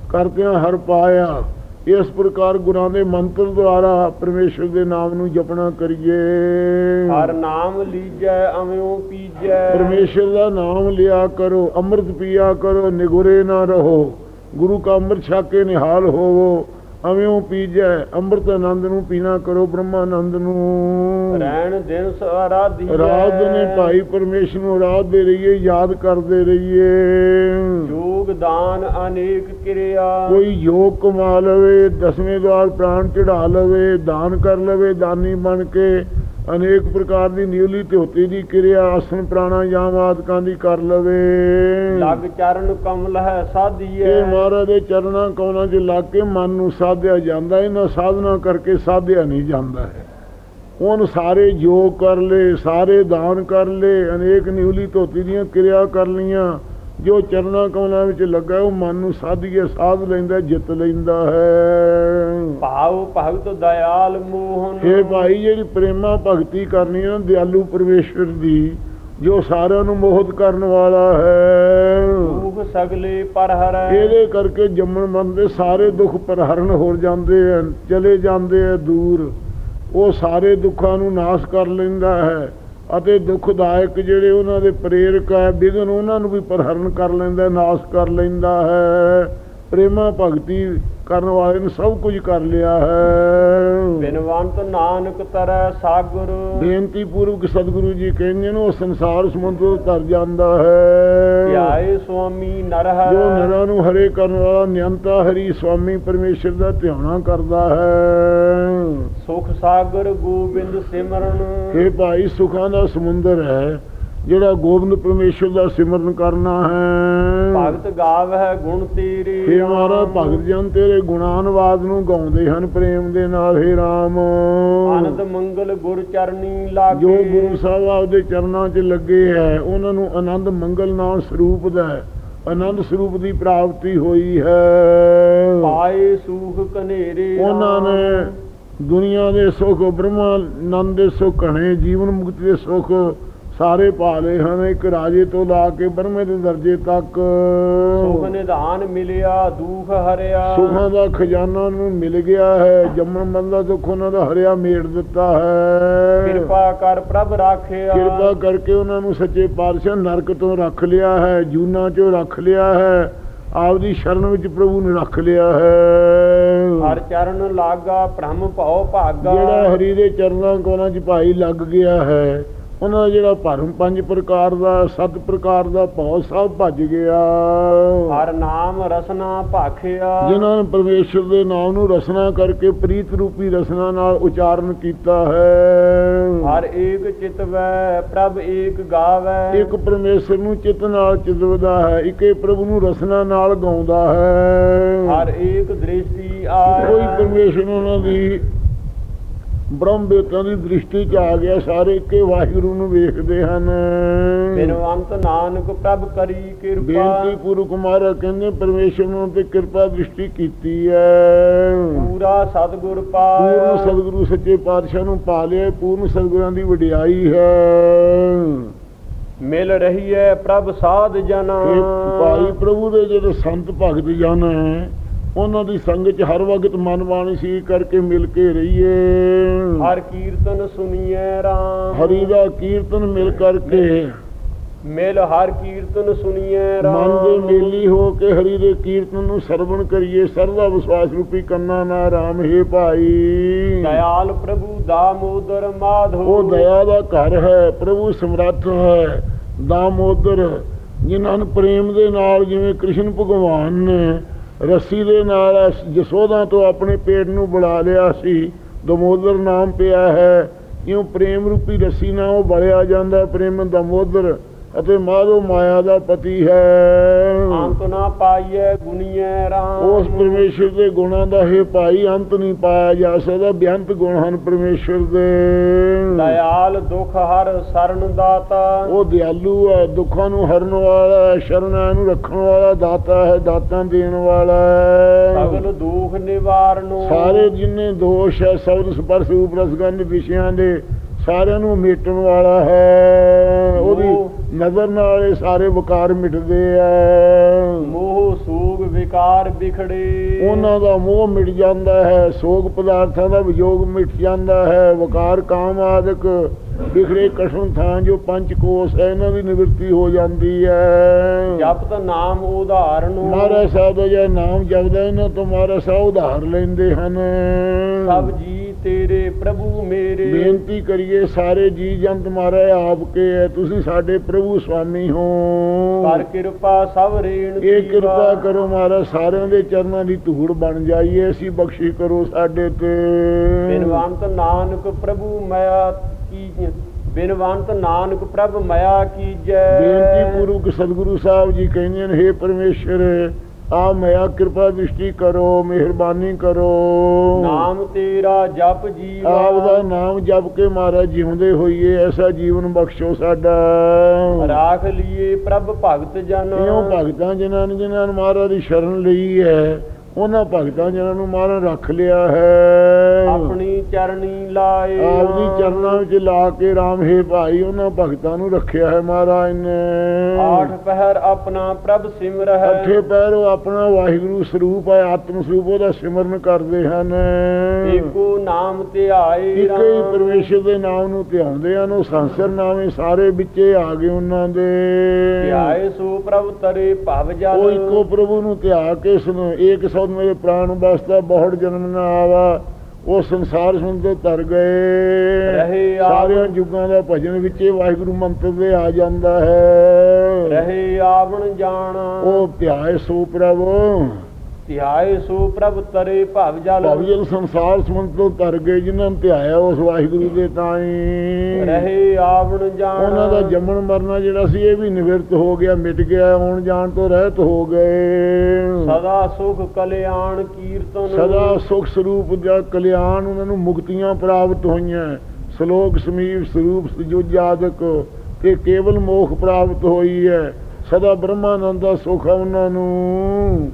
ਕਰਦਿਆਂ ਹਰ ਪਾਇਆ। ਇਸ ਪ੍ਰਕਾਰ ਗੁਰਾਂ ਦੇ ਮੰਤਰ ਦੁਆਰਾ ਪਰਮੇਸ਼ਰ ਦੇ ਨਾਮ ਨੂੰ ਜਪਣਾ ਕਰੀਏ। ਹਰ ਨਾਮ ਲੀਜੈ ਅਵਿਓ ਪੀਜੈ। ਪਰਮੇਸ਼ਰ ਦਾ ਨਾਮ ਲਿਆ ਕਰੋ ਅੰਮ੍ਰਿਤ ਪੀਆ ਕਰੋ ਨਿਗੁਰੇ ਨਾ ਰਹੋ। ਗੁਰੂ ਕਾ ਅੰਮ੍ਰਿਤ ਛਕ ਨਿਹਾਲ ਹੋਵੋ। ਅਵਿਓ ਪੀਜੈ ਅੰਮ੍ਰਿਤ ਆਨੰਦ ਨੂੰ ਪੀਣਾ ਕਰੋ ਬ੍ਰਹਮਾਨੰਦ ਨੂੰ। ਰਹਿਣ ਦਿਨ ਸਰਾਧੀ ਰਾਤ ਨੇ ਭਾਈ ਪਰਮੇਸ਼ਰ ਨੂੰ ਰਾਤ ਦੇ ਰਹੀਏ ਯਾਦ ਕਰਦੇ ਰਹੀਏ। ਯੋਗ ਦਾਨ ਅਨੇਕ ਕਿਰਿਆ। ਕੋਈ ਯੋਗ ਕਮਾ ਲਵੇ ਦਸਵੇਂ ਦਵਾਰ ਪ੍ਰਾਣ ਚੜਾ ਲਵੇ ਦਾਨ ਕਰ ਲਵੇ ਦਾਨੀ ਬਣ ਕੇ। ਅਨੇਕ ਪ੍ਰਕਾਰ ਦੀ ਨਿਉਲੀ ਧੋਤੀ ਦੀ ਕਿਰਿਆ ਆਸਨ ਪ੍ਰਾਣਾਯਾਮ ਆਦਿਕਾਂ ਦੀ ਕਰ ਲਵੇ। ਲਗ ਚਰਨ ਕਮਲ ਹੈ ਸਾਧੀਐ। ਇਹ ਮਹਾਰਾਜ ਦੇ ਚਰਨਾਂ ਕੌਲਾਂ 'ਚ ਲੱਗ ਕੇ ਮਨ ਨੂੰ ਸਾਧਿਆ ਜਾਂਦਾ ਇਹਨਾਂ ਸਾਧਨਾ ਕਰਕੇ ਸਾਧਿਆ ਨਹੀਂ ਜਾਂਦਾ ਹੈ। ਉਹਨ ਸਾਰੇ ਯੋਗ ਕਰ ਲੇ ਸਾਰੇ ਦਾਨ ਕਰ ਲੇ ਅਨੇਕ ਨਿਉਲੀ ਧੋਤੀ ਦੀਆਂ ਕਿਰਿਆ ਕਰ ਲੀਆਂ ਜੋ ਚਰਨਾਂ ਕੌਲਾਂ ਵਿੱਚ ਲੱਗਾ ਉਹ ਮਨ ਨੂੰ ਸਾਧੀਏ ਸਾਧ ਲੈਂਦਾ ਜਿੱਤ ਲੈਂਦਾ ਹੈ। ਭਾਵ ਭਗਤ ਦਇਆਲ ਮੋਹਨ। ਇਹ ਭਾਈ ਜਿਹੜੀ ਪ੍ਰੇਮਾ ਭਗਤੀ ਕਰਨੀ ਹੈ ਦਿਆਲੂ ਪਰਮੇਸ਼ਵਰ ਦੀ ਜੋ ਸਾਰਿਆਂ ਨੂੰ ਮੋਹਿਤ ਕਰਨ ਵਾਲਾ ਹੈ। ਦੁਖ ਸਗਲੇ ਪਰ ਹਰੈ ਇਹਦੇ ਕਰਕੇ ਜੰਮਣ ਮਨ ਦੇ ਸਾਰੇ ਦੁੱਖ ਪਰਹਰਨ ਹੋ ਜਾਂਦੇ ਹਨ ਚਲੇ ਜਾਂਦੇ ਆ ਦੂਰ। ਉਹ ਸਾਰੇ ਦੁੱਖਾਂ ਨੂੰ ਨਾਸ਼ ਕਰ ਲੈਂਦਾ ਹੈ। ਅਤੇ ਦੁਖਦਾਇਕ ਜਿਹੜੇ ਉਹਨਾਂ ਦੇ ਪ੍ਰੇਰਕ ਹੈ ਵਿਗਨ ਉਹਨਾਂ ਨੂੰ ਵੀ ਪ੍ਰਹਰਨ ਕਰ ਲੈਂਦਾ ਨਾਸ਼ ਕਰ ਲੈਂਦਾ ਹੈ। ਪ੍ਰੇਮਾ ਭਗਤੀ ਕਰਨ ਵਾਲੇ ਨੂੰ ਸਭ ਕੁਝ ਕਰ ਲਿਆ ਹੈ। ਬਿਨਵੰਤ ਨਾਨਕ ਤਰੈ ਸਾਗੁਰ। ਬੇਨਤੀ ਪੂਰਵਕ ਸਤਿਗੁਰੂ ਜੀ ਕਹਿੰਦੇ ਨੇ ਉਹ ਸੰਸਾਰ ਸਮੁੰਦਰ ਤਰ ਜਾਂਦਾ ਹੈ। ਧਿਆਏ ਸੁਆਮੀ ਨਰਹਰ ਜੋ ਨਰਾਂ ਨੂੰ ਹਰੇ ਕਰਨ ਵਾਲਾ ਨਿਯੰਤਾ ਹਰੀ ਸੁਆਮੀ ਪਰਮੇਸ਼ਰ ਦਾ ਧਿਆਣਾ ਕਰਦਾ ਹੈ। ਸੁਖ ਸਾਗਰ ਗੋਬਿੰਦ ਸਿਮਰਨ। ਇਹ ਭਾਈ ਸੁਖਾਂ ਦਾ ਸਮੁੰਦਰ ਹੈ। ਜਿਹੜਾ ਗੋਬਿੰਦ ਪਰਮੇਸ਼ਰ ਦਾ ਸਿਮਰਨ ਕਰਨਾ ਹੈ ਭਗਤ ਗਾਵਹਿ ਗੁਣ ਤੇਰੇ ਹੇ ਮਹਾਰਾਜ ਭਗਤ ਜਨ ਤੇਰੇ ਗੁਣਾਨਵਾਦ ਨੂੰ ਗਾਉਂਦੇ ਹਨ ਪ੍ਰੇਮ ਦੇ ਨਾਲ ਹੇ ਰਾਮ ਆਨੰਦ ਮੰਗਲ ਗੁਰ ਚਰਨੀ ਲਾਗੇ ਜੋ ਗੁਰੂ ਸਾਹਿਬ ਆਪਦੇ ਚਰਨਾਂ 'ਚ ਲੱਗੇ ਹੈ ਉਹਨਾਂ ਨੂੰ ਆਨੰਦ ਮੰਗਲ ਨਾਮ ਸਰੂਪ ਦਾ ਹੈ। ਆਨੰਦ ਸਰੂਪ ਦੀ ਪ੍ਰਾਪਤੀ ਹੋਈ ਹੈ ਪਾਏ ਸੂਖ ਕਨੇਰੇ ਉਹਨਾਂ। ਨੇ ਦੁਨੀਆ ਦੇ ਸੁੱਖ ਬ੍ਰਹਮਾਨੰਦ ਦੇ ਸੁੱਖ ਘਣੇ ਜੀਵਨ ਮੁਕਤੀ ਦੇ ਸੁੱਖ ਸਾਰੇ ਲਏ ਹਨ ਇੱਕ ਰਾਜੇ ਤੋਂ ਲਾ ਕੇ ਬ੍ਰਹਮੇ ਦੇ ਦਰਜੇ ਤੱਕ। ਸੁਖ ਨਿਧਾਨ ਮਿਲਿਆ ਦੁਖ ਹਰਿਆ। ਸੁਖਾਂ ਦਾ ਖਜ਼ਾਨਾ ਨੂੰ ਮਿਲ ਗਿਆ ਹੈ ਜੰਮਣ ਬੰਦਾ ਦੁੱਖ ਉਹਨਾਂ ਦਾ ਹਰਿਆ ਮੇੜ ਦਿੱਤਾ ਹੈ। ਕਿਰਪਾ ਕਰ ਪ੍ਰਭ ਰਾਖਿਆ। ਕਿਰਪਾ ਕਰਕੇ ਉਹਨਾਂ ਨੂੰ ਸੱਚੇ ਪਾਤਸ਼ਾਹ ਨਰਕ ਤੋਂ ਰੱਖ ਲਿਆ ਹੈ ਜੂਨਾ ਚੋਂ ਰੱਖ ਲਿਆ ਹੈ ਆਪਦੀ ਸ਼ਰਨ ਵਿੱਚ ਪ੍ਰਭੂ ਨੇ ਰੱਖ ਲਿਆ ਹੈ। ਹਰ ਚਰਨ ਲਾਗਾ ਭ੍ਰਮ ਭਉ ਭਾਗਾ। ਜਿਹੜਾ ਹਰੀ ਦੇ ਚਰਨਾਂ ਕੋਲਾਂ 'ਚ ਭਾਈ ਲੱਗ ਗਿਆ ਹੈ ਉਹਨਾਂ ਦਾ ਜਿਹੜਾ ਭਰਮ ਪੰਜ ਪ੍ਰਕਾਰ ਦਾ ਸੱਤ ਪ੍ਰਕਾਰ ਦਾ ਭਉ ਸਭ ਭੱਜ ਗਿਆ। ਹਰ ਨਾਮ ਰਸਨਾ ਭਾਖਿਆ। ਜਿਨ੍ਹਾਂ ਨੇ ਪਰਮੇਸ਼ਰ ਦੇ ਨਾਮ ਨੂੰ ਰਸਨਾ ਕਰਕੇ ਪ੍ਰੀਤ ਰੂਪੀ ਰਸਨਾ ਨਾਲ ਉਚਾਰਨ ਕੀਤਾ ਹੈ। ਹਰ ਏਕ ਚਿਤਵੈ ਪ੍ਰਭ ਏਕ ਗਾਵੈ। ਇੱਕ ਪਰਮੇਸ਼ਰ ਨੂੰ ਚਿੱਤ ਨਾਲ ਚਿਤਵਦਾ ਹੈ ਇੱਕੇ ਪ੍ਰਭੂ ਨੂੰ ਰਸਨਾ ਨਾਲ ਗਾਉਂਦਾ ਹੈ। ਹਰ ਏਕ ਦ੍ਰਿਸ਼ਟੀ ਆਏ ਕੋਈ ਪਰਮੇਸ਼ਰ ਉਹਨਾਂ ਦੀ ਬ੍ਰਹਮ ਵੇਤਾਂ ਦੀ ਦ੍ਰਿਸ਼ਟੀ 'ਚ ਆ ਗਿਆ ਸਾਰੇ ਇੱਕੇ ਵਾਹਿਗੁਰੂ ਨੂੰ ਵੇਖਦੇ ਹਨ। ਬਿਨਵੰਤ ਨਾਨਕ ਪ੍ਰਭ ਕਰੀ ਕਿਰਪਾ। ਬੇਨਤੀ ਗੁਰੂ ਕੁਮਾਰ ਕਹਿੰਦੇ ਪਰਮੇਸ਼ਰ ਨੂੰ ਤੇ ਕਿਰਪਾ ਦ੍ਰਿਸ਼ਟੀ ਕੀਤੀ ਹੈ ਪੂਰਾ ਸਤਿਗੁਰ ਪੂਰਨ ਪਾਇਆ ਸਤਿਗੁਰੂ ਸੱਚੇ ਪਾਤਸ਼ਾਹ ਨੂੰ ਪਾ ਲਿਆ ਪੂਰਨ ਸਤਿਗੁਰਾਂ ਦੀ ਵਡਿਆਈ ਹੈ। ਮਿਲ ਰਹੀ ਹੈ ਪ੍ਰਭ ਸਾਧ ਜਨਾ। ਭਾਈ ਪ੍ਰਭੂ ਦੇ ਜਿਹੜੇ ਸੰਤ ਭਗਤ ਜਨ ਹੈ ਉਹਨਾਂ ਦੀ ਸੰਗਤ 'ਚ ਹਰ ਵਕਤ ਮਨ ਬਾਣੀ ਸੀ ਕਰਕੇ ਮਿਲ ਕੇ ਰਹੀਏ। ਹਰ ਕੀਰਤਨ ਸੁਣੀਐ ਰਾਮ। ਹਰੀ ਦਾ ਕੀਰਤਨ ਮਿਲ ਕਰਕੇ। ਮਿਲ ਹਰ ਕੀਰਤਨ ਸੁਣੀਐ ਰਾਮ। ਮਨ ਦੇ ਮੇਲੀ ਹੋ ਕੇ ਹਰੀ ਦੇ ਕੀਰਤਨ ਨੂੰ ਸਰਵਣ ਕਰੀਏ। ਸਰਦਾ ਵਿਸ਼ਵਾਸ ਰੂਪੀ ਕੰਨਾ ਨਾ ਰਾਮ ਹੈ ਭਾਈ। ਦਇਆਲ ਪ੍ਰਭੂ ਦਾਮੋਦਰ ਮਾਧੋ। ਉਹ ਦਇਆ ਦਾ ਘਰ ਹੈ ਪ੍ਰਭੂ ਸਮਰੱਥ ਹੈ ਦਾਮੋਦਰ ਜਿਨ੍ਹਾਂ ਨੂੰ ਪ੍ਰੇਮ ਦੇ ਨਾਲ ਜਿਵੇਂ ਕ੍ਰਿਸ਼ਨ ਭਗਵਾਨ ਨੇ ਰੱਸੀ ਦੇ ਨਾਲ ਜਸੋਦਾ ਤੋਂ ਆਪਣੇ ਪੇਟ ਨੂੰ ਬੁਲਾ ਲਿਆ ਸੀ। ਦਮੋਦਰ ਨਾਮ ਪਿਆ ਹੈ। ਕਿਉਂ ਪ੍ਰੇਮ ਰੂਪੀ ਰੱਸੀ ਨਾਲ ਉਹ ਬਲਿਆ ਜਾਂਦਾ ਪ੍ਰੇਮ ਦਮੋਦਰ ਅਤੇ ਮਾਧੋ ਮਾਇਆ ਦਾ ਪਤੀ ਹੈ। ਅੰਤ ਨਾ ਪਾਈਐ ਗੁਣੀਐ ਰਾਮ। ਉਸ ਪਰਮੇਸ਼ਰ ਦੇ ਗੁਣਾਂ ਦਾ ਹੈ ਭਾਈ ਅੰਤ ਨਹੀਂ ਪਾਇਆ ਜਾ ਸਕਦਾ ਬੇਅੰਤ ਗੁਣ ਹਨ ਪਰਮੇਸ਼ਰ ਦੇ। ਦਇਆਲ ਦੁਖ ਹਰ ਸਰਨ ਦਾਤਾ। ਉਹ ਦਿਆਲੂ ਹੈ ਦੁੱਖਾਂ ਨੂੰ ਹਰਨ ਵਾਲਾ ਹੈ ਸ਼ਰਨਾਂ ਨੂੰ ਰੱਖਣ ਵਾਲਾ ਦਾਤਾ ਹੈ ਦਾਤਾਂ ਦੇਣ ਵਾਲਾ ਹੈ। ਸਗਲ ਦੁਖ ਨਿਵਾਰਨੋ। ਸਾਰੇ ਜਿੰਨੇ ਦੋਸ਼ ਹੈ ਸਬਦ ਸਪਰਸ਼ ਰੂਪ ਰਸਗੰਧ ਵਿਸ਼ਿਆਂ ਦੇ ਸਾਰਿਆਂ ਨੂੰ ਮੇਟਣ ਵਾਲਾ ਹੈ। ਉਹਦੀ ਨਜ਼ਰ ਨਾਲ ਇਹ ਸਾਰੇ ਵਿਕਾਰ ਮਿਟਦੇ ਆ ਮੋਹ ਸੂਗ ਵਿਕਾਰ ਵਿਖੜੇ। ਉਹਨਾਂ ਦਾ ਮੋਹ ਮਿਟ ਜਾਂਦਾ ਹੈ ਸੋਗ ਪਦਾਰਥਾਂ ਦਾ ਵਿਯੋਗ ਮਿਟ ਜਾਂਦਾ ਹੈ। ਵਕਾਰ ਕਾਮ ਆਦਿਕ ਵਿਖੜੇ ਕਸ਼ਮ ਥਾਂ ਜੋ ਪੰਜ ਕੋਸ਼ ਹੈ ਇਹਨਾਂ ਦੀ ਨਿਵਰਤੀ ਹੋ ਜਾਂਦੀ ਹੈ ਜਪਤ ਨਾਮ ਉਧਾਰਨੋ ਮਹਾਰਾਜ ਸਾਹਿਬ ਦਾ ਜੇ ਨਾਮ ਜਪਦਾ ਇਹਨਾਂ ਤੋਂ ਮਹਾਰਾਜ ਸਾਹਿਬ ਉਧਾਰ ਲੈਂਦੇ ਹਨ। ਸਭ ਜੀ ਤੇਰੇ ਪ੍ਰਭੂ ਮੇਰੇ। ਬੇਨਤੀ ਕਰੀਏ ਸਾਰੇ ਜੀ ਜੰਤ ਮਹਾਰਾਜ ਆਪ ਕੇ ਹੈ ਤੁਸੀਂ ਸਾਡੇ ਪ੍ਰਭੂ ਸੁਆਮੀ ਹੋ। ਕਰ ਕਿਰਪਾ ਸਭ ਰੇਣ ਇਹ। ਕਿਰਪਾ ਕਰੋ ਮਹਾਰਾਜ ਸਾਰਿਆਂ ਦੇ ਚਰਨਾਂ ਦੀ ਧੂੜ ਬਣ ਜਾਈਏ ਅਸੀਂ ਬਖਸ਼ੀ ਕਰੋ ਸਾਡੇ ਤੇ। ਬਿਨਵੰਤ ਨਾਨਕ ਪ੍ਰਭੂ ਮਇਆ ਕੀ ਬਿਨਵੰਤ ਨਾਨਕ ਪ੍ਰਭ ਮਇਆ ਕੀਜੈ। ਬੇਨਤੀ ਪੂਰਵਕ ਸਤਿਗੁਰੂ ਸਾਹਿਬ ਜੀ ਕਹਿੰਦੇ ਨੇ हे ਪਰਮੇਸ਼ਰ ਆ ਮਿਆ ਕਿਰਪਾ ਦ੍ਰਿਸ਼ਟੀ ਕਰੋ ਮਿਹਰਬਾਨੀ ਕਰੋ। ਨਾਮ ਤੇਰਾ ਜਪ ਜੀਵਾ। ਆਪ ਦਾ ਨਾਮ ਜਪ ਕੇ ਮਹਾਰਾਜ ਜਿਉਂਦੇ ਹੋਈਏ ਐਸਾ ਜੀਵਨ ਬਖਸ਼ੋ ਸਾਡਾ। ਰਾਖ ਲਈਏ ਪ੍ਰਭ ਭਗਤ ਜਨ। ਇਉਂ ਭਗਤਾਂ ਜਿਨ੍ਹਾਂ ਨੇ ਜਿਨ੍ਹਾਂ ਨੇ ਮਹਾਰਾਜ ਦੀ ਸ਼ਰਨ ਲਈ ਹੈ ਉਹਨਾਂ ਭਗਤਾਂ ਜਿਨ੍ਹਾਂ ਨੂੰ ਮਹਾਰਾਜ ਰੱਖ ਲਿਆ ਹੈ। ਆਪਣੀ ਚਰਣੀ ਲਾਏ ਆਪਦੀ ਚਰਨਾਂ ਵਿੱਚ ਲਾ ਕੇ RAM ਹੈ ਭਾਈ ਉਹਨਾਂ ਭਗਤਾਂ ਨੂੰ ਰੱਖਿਆ ਹੈ ਮਹਾਰਾਜ ਨੇ। ਆਠ ਪਹਿਰ ਆਪਣਾ ਪ੍ਰਭ ਸਿਮਰਹਿ ਅੱਠੇ ਪੈਰ ਉਹ ਆਪਣਾ ਵਾਹਿਗੁਰੂ ਸਰੂਪ ਹੈ ਆਤਮ ਸਰੂਪ ਉਹਦਾ ਸਿਮਰਨ ਕਰਦੇ ਹਨ। ਏਕੋ ਨਾਮ ਧਿਆਏ ਇੱਕ ਹੀ ਰਾਮ। ਪਰਮੇਸ਼ਰ ਦੇ ਨਾਮ ਨੂੰ ਧਿਆਉਂਦੇ ਹਨ ਉਹ ਸੰਸਰ ਨਾਮੇ ਸਾਰੇ ਵਿੱਚੇ ਆ ਗਏ ਉਹਨਾਂ ਦੇ। ਧਿਆਏ ਸੋ ਪ੍ਰਭ ਤਰੇ ਭਵ ਜਲ। ਉਹ ਇੱਕੋ ਪ੍ਰਭੂ ਨੂੰ ਧਿਆ ਕੇ ਸੁਣ ਏਕ ਸੌ ਮੇਰੇ ਪ੍ਰਾਣ ਬਸਤਾ ਬਹੁੜ ਜਨਮ ਨਾ ਆਵਾ। ਉਹ ਸੰਸਾਰ ਸੁਣਦੇ ਤਰ ਗਏ। ਸਾਰਿਆਂ ਯੁੱਗਾਂ ਦਾ ਭਜਨ ਵਿੱਚੇ ਵਾਹਿਗੁਰੂ ਮੰਤਰ ਦੇ ਆ ਜਾਂਦਾ ਹੈ। ਰਹੇ ਆਵਣ ਜਾਣ। ਉਹ ਧਿਆਏ ਸੋ ਪ੍ਰਭ। ਧਿਆਏ ਸੋ ਪ੍ਰਭ ਤਰੇ ਭਵ ਜਲ। ਭਵਜਲ ਸੰਸਾਰ ਸਮੁੰਦਰ ਤੋਂ ਤਰ ਗਏ ਜਿਨ੍ਹਾਂ ਨੇ ਧਿਆਇਆ ਉਸ ਵਾਹਿਗੁਰੂ ਦੇ ਤਾਈ। ਰਹੇ ਆਵਣ ਜਾਣ। ਉਹਨਾਂ ਦਾ ਜੰਮਣ ਮਰਨਾ ਜਿਹੜਾ ਸੀ ਇਹ ਵੀ ਨਿਵਰਤ ਹੋ ਗਿਆ ਮਿਟ ਗਿਆ ਆਉਣ ਜਾਣ ਤੋਂ ਰਹਿਤ ਹੋ ਗਏ। ਸਦਾ ਸੁਖ ਕਲਿਆਣ ਕੀਰਤਨ। ਸਦਾ ਸੁਖ ਸਰੂਪ ਦਾ ਕਲਿਆਣ ਉਹਨਾਂ ਨੂੰ ਮੁਕਤੀਆਂ ਪ੍ਰਾਪਤ ਹੋਈਆਂ। ਸ਼ਲੋਕ ਸਮੀਪ ਸਰੂਪ ਸਜੁਜ ਆਦਿਕ ਤੇ ਕੇਵਲ ਮੋਖ ਪ੍ਰਾਪਤ ਹੋਈ ਹੈ। ਸਦਾ ਬ੍ਰਹਮਾਨੰਦ ਦਾ ਸੁਖ ਉਹਨਾਂ ਨੂੰ।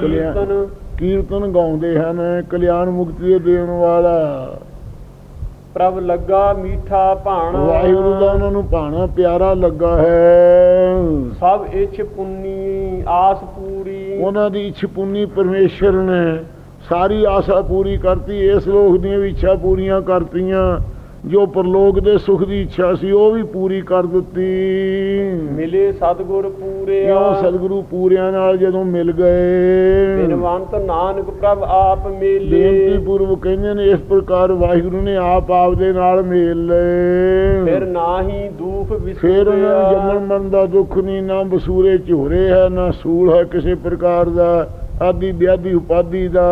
ਕੀਰਤਨ। ਕੀਰਤਨ ਗਾਉਂਦੇ ਹਨ ਕਲਿਆਣ ਮੁਕਤੀ ਦੇਣ ਵਾਲਾ। ਪ੍ਰਭ ਲੱਗਾ ਮੀਠਾ ਭਾਣਾ। ਵਾਹਿਗੁਰੂ ਦਾ ਉਹਨਾਂ ਨੂੰ ਭਾਣਾ ਪਿਆਰਾ ਲੱਗਾ ਹੈ। ਸਭ ਇੱਛ ਪੁੰਨੀ ਆਸ ਪੂਰੀ। ਉਹਨਾਂ ਦੀ ਇੱਛ ਪੁੰਨੀ ਪਰਮੇਸ਼ਰ ਨੇ ਸਾਰੀ ਆਸਾ ਪੂਰੀ ਕਰਤੀ ਇਸ ਲੋਕ ਦੀਆਂ ਵੀ ਇੱਛਾ ਪੂਰੀਆਂ ਕਰਤੀਆਂ। ਜੋ ਪਰਲੋਕ ਦੇ ਸੁਖ ਦੀ ਇੱਛਾ ਸੀ ਉਹ ਵੀ ਪੂਰੀ ਕਰ ਦਿੱਤੀ। ਮਿਲੇ ਸਤਗੁਰ ਪੂਰੇ ਕਿਉਂ ਸਤਿਗੁਰੂ ਪੂਰਿਆਂ ਨਾਲ ਜਦੋਂ ਮਿਲ ਗਏ? ਬਿਨਵੰਤ ਨਾਨਕ ਪ੍ਰਭ ਆਪ ਬੇਨਤੀ ਮੇਲੇ ਪੂਰਵਕ ਕਹਿੰਦੇ ਨੇ ਇਸ ਪ੍ਰਕਾਰ ਵਾਹਿਗੁਰੂ ਨੇ ਆਪ ਆਪ ਦੇ ਨਾਲ ਮੇਲ ਲਏ। ਫਿਰ ਨਾਹੀ ਦੁਖ ਫਿਰ ਉਹਨਾਂ ਨੂੰ ਵਿਸੂਰਿਆ ਜੰਮਣ ਮਰਨ ਦਾ ਦੁੱਖ ਨਹੀਂ ਨਾ ਬਸੂਰੇ ਝੋਰੇ ਹੈ ਨਾ ਸੂਲ ਹੈ ਕਿਸੇ ਪ੍ਰਕਾਰ ਦਾ ਆਦੀ ਵਿਆਦੀ ਉਪਾਦੀ ਦਾ।